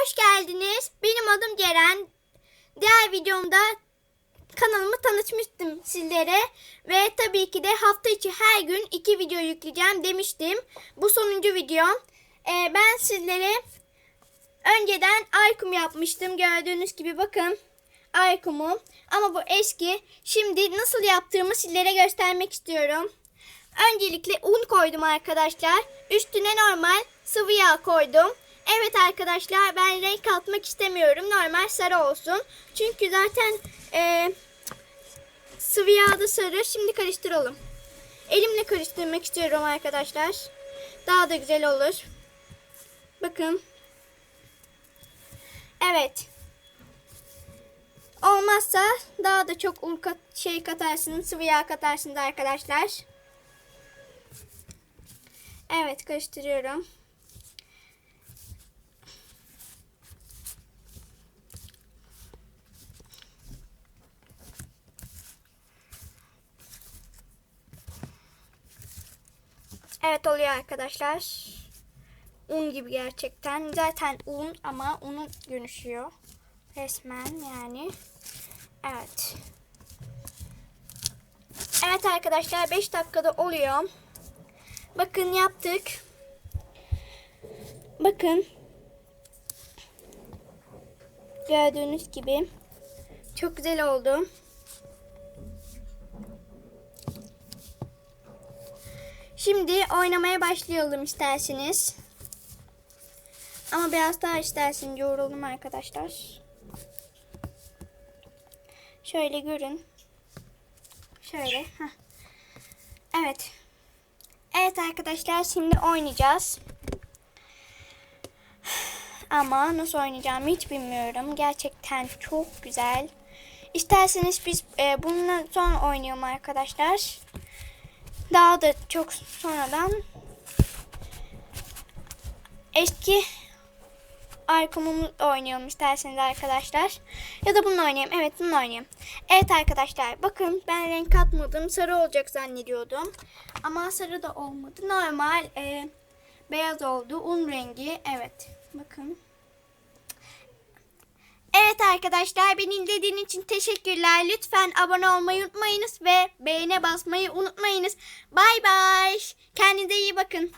hoş geldiniz. Benim adım Ceren. Diğer videomda kanalımı tanıtmıştım sizlere. Ve tabii ki de hafta içi her gün iki video yükleyeceğim demiştim. Bu sonuncu videom. Ee, ben sizlere önceden Aykum yapmıştım. Gördüğünüz gibi bakın. Aykum'u. Ama bu eski. Şimdi nasıl yaptığımı sizlere göstermek istiyorum. Öncelikle un koydum arkadaşlar. Üstüne normal sıvı yağ koydum. Evet arkadaşlar ben renk katmak istemiyorum. Normal sarı olsun. Çünkü zaten e, sıvı yağda sarı. Şimdi karıştıralım. Elimle karıştırmak istiyorum arkadaşlar. Daha da güzel olur. Bakın. Evet. Olmazsa daha da çok un kat, şey katarsınız, sıvı yağ katarsınız arkadaşlar. Evet karıştırıyorum. Evet oluyor arkadaşlar. Un gibi gerçekten. Zaten un ama unu dönüşüyor. Resmen yani. Evet. Evet arkadaşlar 5 dakikada oluyor. Bakın yaptık. Bakın. Gördüğünüz gibi. Çok güzel oldu. Şimdi oynamaya başlayalım isterseniz. Ama biraz daha isterseniz yoruldum arkadaşlar. Şöyle görün. Şöyle. Heh. Evet. Evet arkadaşlar şimdi oynayacağız. Ama nasıl oynayacağımı hiç bilmiyorum. Gerçekten çok güzel. İsterseniz biz e, bununla sonra oynayalım arkadaşlar. Daha da çok sonradan eski arkamımı oynayalım isterseniz arkadaşlar. Ya da bunu oynayayım. Evet bunu oynayayım. Evet arkadaşlar bakın ben renk katmadım. Sarı olacak zannediyordum. Ama sarı da olmadı. Normal e, beyaz oldu. Un rengi. Evet. Bakın. Evet arkadaşlar beni izlediğiniz için teşekkürler. Lütfen abone olmayı unutmayınız ve beğene basmayı unutmayınız. Bay bay. Kendinize iyi bakın.